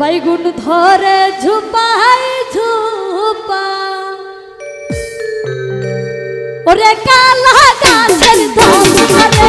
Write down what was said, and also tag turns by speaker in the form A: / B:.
A: বাইগুন ধরে ঝুপাই ঝুপা ওরে কালা গাছের ধরে